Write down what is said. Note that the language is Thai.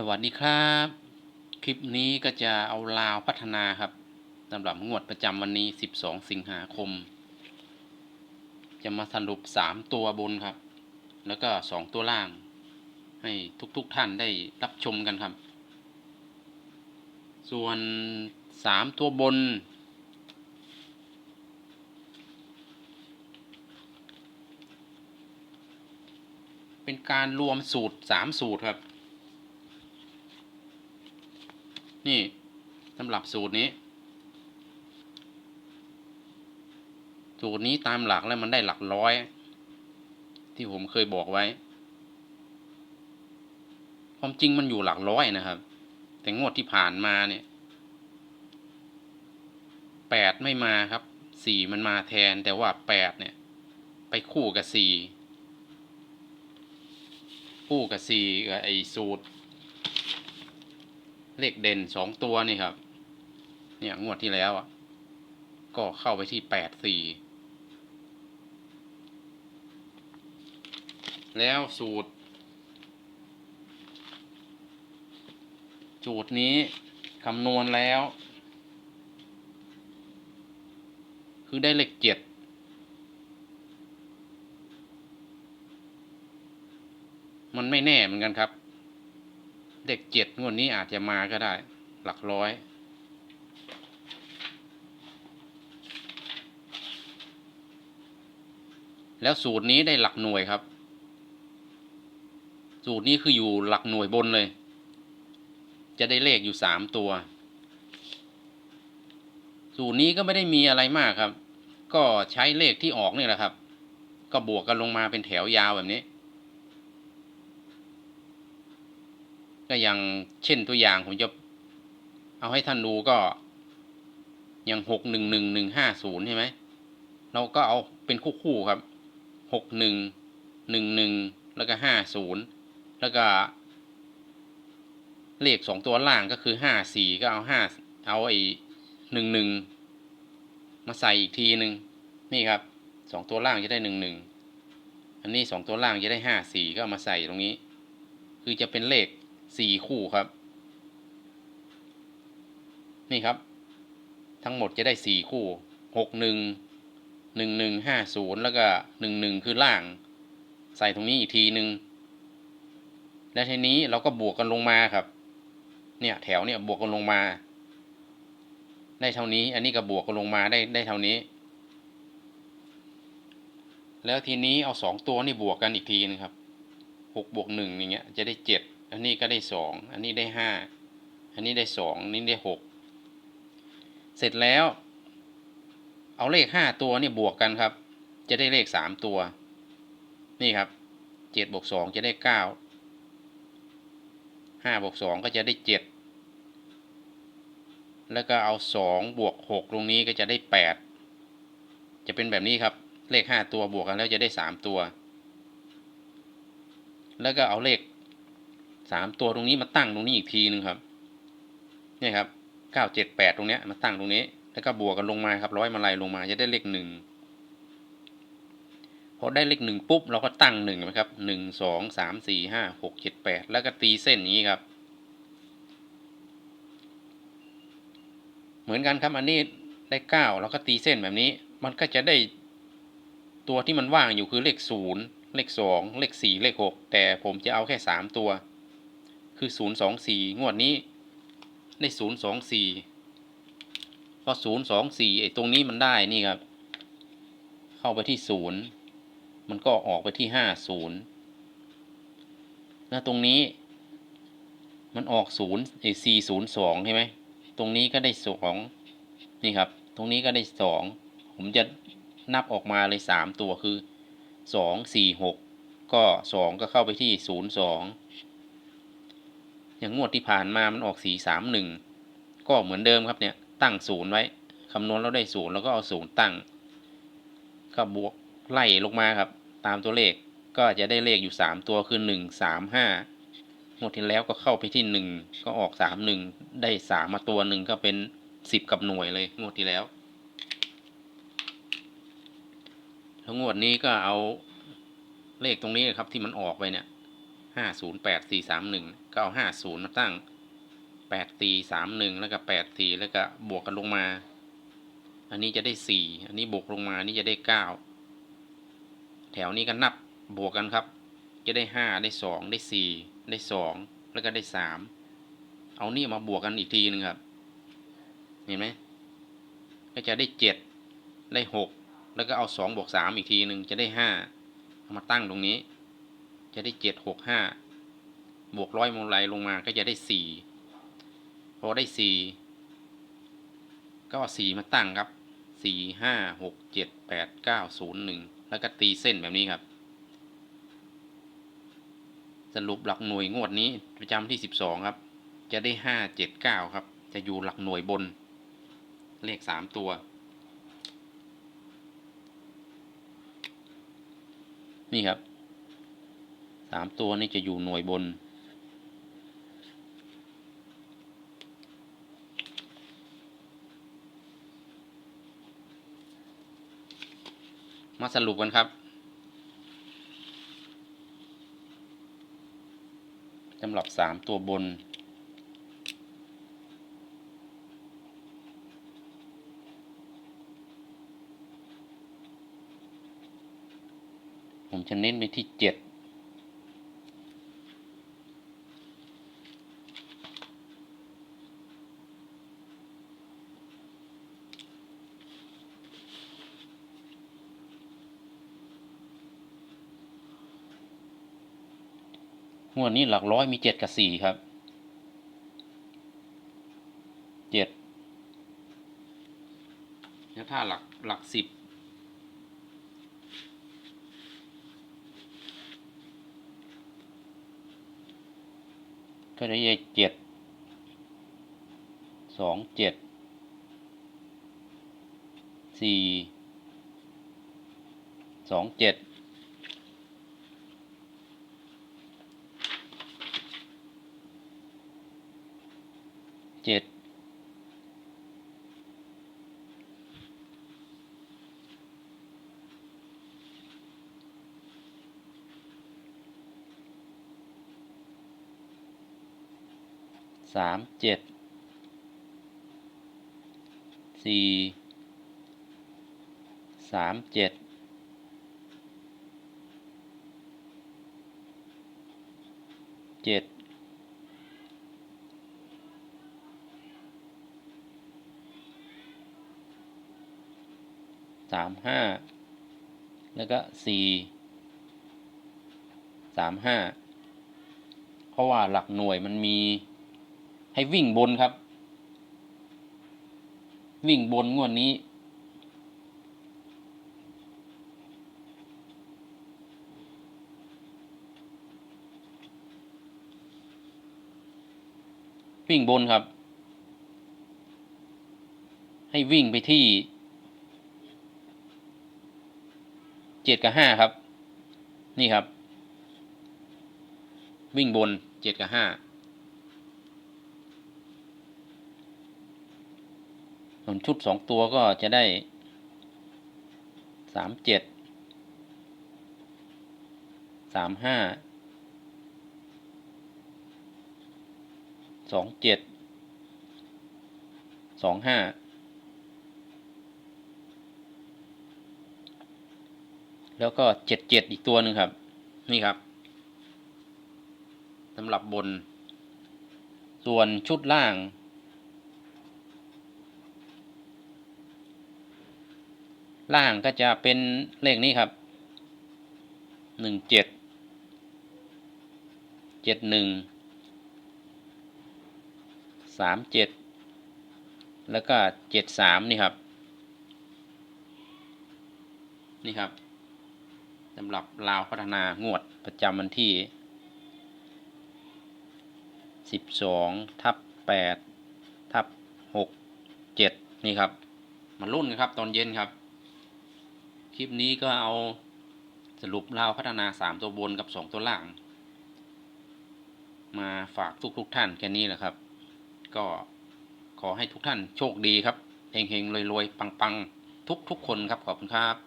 สวัสดีครับ คลิปนี้ก็จะเอาลาวพัฒนาครับสำหรับงวดประจำวันนี้ 12 สิงหาคม จะมาสรุป 3 ตัวบนครับ แล้วก็ 2 ตัวล่าง ให้ทุกๆทท่านได้รับชมกันครับ ส่วน 3 ตัวบน เป็นการรวมสูตร 3 สูตรครับ นี่สำหรับสูตรนี้ สูตรนี้ตามหลักแล้วมันได้หลักร้อย ที่ผมเคยบอกไว้ ความจริงมันอยู่หลักร้อยนะครับ แต่งวดที่ผ่านมาเนี่ยแปดไม่มาครับสี่มันมาแทนแต่ว่าแปดเนี่ย ไปคู่กับสี่คู่กับสี่กับไอ้สูตร เลขเด่นสองตัวนี่ครับ เนี่ยงวดที่แล้วอะ ก็เข้าไปที่แปดสี่แล้วสูตร สูตรนี้คำนวณแล้ว คือได้เลขเจ็ดมันไม่แน่เหมือนกันครับ เด็กเจ็ดงวดนี้อาจจะมาก็ได้ หลักร้อย แล้วสูตรนี้ได้หลักหน่วยครับ สูตรนี้คืออยู่หลักหน่วยบนเลย จะได้เลขอยู่สามตัว สูตรนี้ก็ไม่ได้มีอะไรมากครับ ก็ใช้เลขที่ออกนี่แหละครับ ก็บวกกันลงมาเป็นแถวยาวแบบนี้ ก็อย่างเช่นตัวอย่างผมจะเอาให้ท่านดูก็อย่างหกหนึ่งหนึ่งหนึ่งห้าศูนย์ใช่ไหมเราก็เอาเป็นคู่คู่ครับหกหนึ่งหนึ่งหนึ่งแล้วก็ห้าศูนย์แล้วก็ เลขสองตัวล่างก็คือห้าสี่ก็เอาห้าเอาไอ้หนึ่งหนึ่งมาใส่อีกทีหนึ่งนี่ครับสองตัวล่างจะได้หนึ่งหนึ่งอันนี้สองตัวล่างจะได้ห้าสี่ก็มาใส่ตรงนี้ คือจะเป็นเลข สี่คู่ครับ นี่ครับ ทั้งหมดจะได้สี่คู่หกหนึ่งหนึ่งหนึ่งห้าศูนย์แล้วก็หนึ่งหนึ่งคือล่าง ใส่ตรงนี้อีกทีหนึ่งและทีนี้เราก็บวกกันลงมาครับ เนี่ยแถวเนี่ยบวกกันลงมา ได้เท่านี้ อันนี้ก็บวกกันลงมาได้ได้เท่านี้ แล้วทีนี้เอาสองตัวนี่บวกกันอีกทีนะครับหกบวกหนึ่งอย่างเงี้ยจะได้เจ็ด อันนี้ก็ได้สอง อันนี้ได้ห้า อันนี้ได้สองนี่ได้หก เสร็จแล้ว เอาเลขห้าตัวนี่บวกกันครับ จะได้เลขสามตัว นี่ครับเจ็ดบวกสองจะได้เก้า ห้าบวกสองก็จะได้เจ็ด แล้วก็เอาสองบวกหกตรงนี้ก็จะได้แปด จะเป็นแบบนี้ครับ เลขห้าตัวบวกกันแล้วจะได้สามตัว แล้วก็เอาเลข สามตัวตรงนี้มาตั้งตรงนี้อีกทีหนึ่งครับนี่ครับเก้าเจ็ดแปดตรงเนี้ยมาตั้งตรงนี้ แล้วก็บวกกันลงมาครับร้อยมาลัยลงมาจะได้เลขหนึ่งพอได้เลขหนึ่งปุ๊บเราก็ตั้งหนึ่งนะครับหนึ่งสองสามสี่ห้าหกเจ็ดแปดแล้วก็ตีเส้นนี้ครับ เหมือนกันครับอันนี้ได้เก้าเราก็ตีเส้นแบบนี้ มันก็จะได้ตัวที่มันว่างอยู่คือเลขศูนย์เลขสองเลขสี่เลขหกแต่ผมจะเอาแค่สามตัว คือศูนย์สองสี่งวดนี้ได้ศูนย์สองสี่พอศูนย์สองสี่ไอ้ตรงนี้มันได้นี่ครับ เข้าไปที่ศูนย์มันก็ออกไปที่ห้าศูนย์แล้วตรงนี้ มันออกศูนย์ไอ้สี่ศูนย์สองใช่ไหมตรงนี้ก็ได้สองนี่ครับ ตรงนี้ก็ได้สองผมจะนับออกมาเลยสามตัวคือสองสี่หกก็สองก็เข้าไปที่ศูนย์สอง อย่างงวดที่ผ่านมามันออกสี่สามหนึ่งก็เหมือนเดิมครับเนี่ยตั้งศูนย์ไว้คำนวณแล้วได้ศูนย์แล้วก็เอาศูนย์ตั้ง ก็บวกไล่ลงมาครับ ตามตัวเลขก็จะได้เลขอยู่สามตัวคือหนึ่งสามห้างวดที่แล้วก็เข้าไปที่หนึ่งก็ออกสามหนึ่งได้สามมาตัวหนึ่งก็เป็นสิบกับหน่วยเลยงวดที่แล้วแล้วงวดนี้ก็เอาเลขตรงนี้ครับที่มันออกไปเนี่ย ห้าศูนย์แปดสี่สามหนึ่งก็เอาห้าศูนย์มาตั้งแปดตีสามหนึ่งแล้วก็แปดตีแล้วก็บวกกันลงมา อันนี้จะได้สี่อันนี้บวกลงมาอันนี้จะได้เก้าแถวนี้ก็นับบวกกันครับ จะได้ห้าได้สองได้สี่ได้สองแล้วก็ได้สามเอานี่มาบวกกันอีกทีหนึ่งครับ เห็นไหมก็จะได้เจ็ดได้หกแล้วก็เอาสองบวกสามอีกทีหนึ่งจะได้ห้าเอามาตั้งตรงนี้ จะได้เจ็ดหกห้าบวกร้อยมูลไหลลงมาก็จะได้สี่พอได้สี่ก็สี่มาตั้งครับสี่ห้าหกเจ็ดแปดเก้าศูนย์หนึ่งแล้วก็ตีเส้นแบบนี้ครับ สรุปหลักหน่วยงวดนี้ประจำที่สิบสองครับ จะได้ห้าเจ็ดเก้าครับ จะอยู่หลักหน่วยบน เลขสามตัว นี่ครับามตัวนี่จะอยู่หน่วยบน มาสรุปกันครับสำหรับสามตัวบนผมจะเน้นไปที่เจ็ด งวดนี้หลักร้อยมีเจ็ดกับสี่ครับเจ็ดแล้วถ้าหลักหลักสิบก็ได้เจ็ดสองเจ็ดสี่สองเจ็ด เจ็ดสามเจ็ดสี่สามเจ็ดเจ็ด สามห้าแล้วก็สี่สามห้าเพราะว่าหลักหน่วยมันมีให้วิ่งบนครับ วิ่งบนงวดนี้ วิ่งบนครับ ให้วิ่งไปที่ เจ็ดกับห้าครับ นี่ครับ วิ่งบนเจ็ดกับห้าส่วนชุดสองตัวก็จะได้สามเจ็ดสามห้าสองเจ็ดสองห้า แล้วก็เจ็ดเจ็ดอีกตัวหนึ่งครับ นี่ครับสำหรับบน ส่วนชุดล่าง ล่างก็จะเป็นเลขนี้ครับหนึ่งเจ็ดเจ็ดหนึ่งสามเจ็ดแล้วก็เจ็ดสามนี่ครับ นี่ครับ สำหรับลาวพัฒนางวดประจำวันที่สิบสองทับแปดทับหกเจ็ดนี่ครับ มารุ่นกันครับตอนเย็นครับ คลิปนี้ก็เอาสรุปลาวพัฒนาสามตัวบนกับสองตัวล่าง มาฝากทุกทุกท่านแค่นี้แหละครับ ก็ขอให้ทุกท่านโชคดีครับเฮงๆรวยๆ ปังๆ ทุกๆคนครับขอบคุณครับ